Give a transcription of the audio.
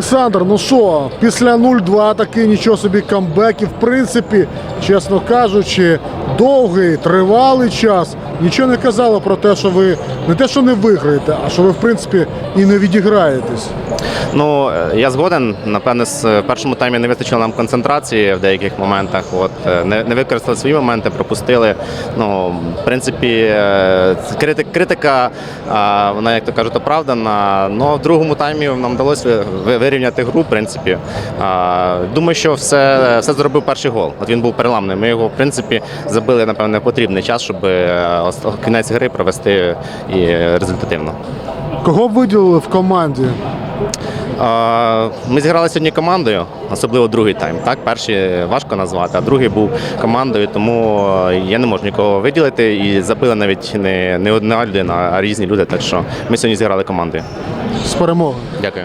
Олександр, ну що, після 0-2 таки нічого собі камбек. В принципі, чесно кажучи, довгий, тривалий час. Нічого не казало про те, що ви не те, що не виграєте, а що ви в принципі і не відіграєтесь. Ну е, я згоден. Напевне, з е, першому таймі не вистачило нам концентрації в деяких моментах. От е, не, не використали свої моменти, пропустили. Ну, в принципі, критик, критика, вона, як то кажуть, оправдана. Ну, в другому таймі нам вдалося ви- ви- вирівняти гру. В принципі, думаю, що все, все зробив перший гол. От він був переламний. Ми його, в принципі, забили, напевне, потрібний час, щоб кінець гри провести і результативно. Кого б виділили в команді? Ми зіграли сьогодні командою, особливо другий тайм. Так, перший важко назвати, а другий був командою, тому е, я не можу нікого виділити і забили навіть не, не одна людина, а різні люди. Так що ми сьогодні зіграли командою. З перемоги. Дякую.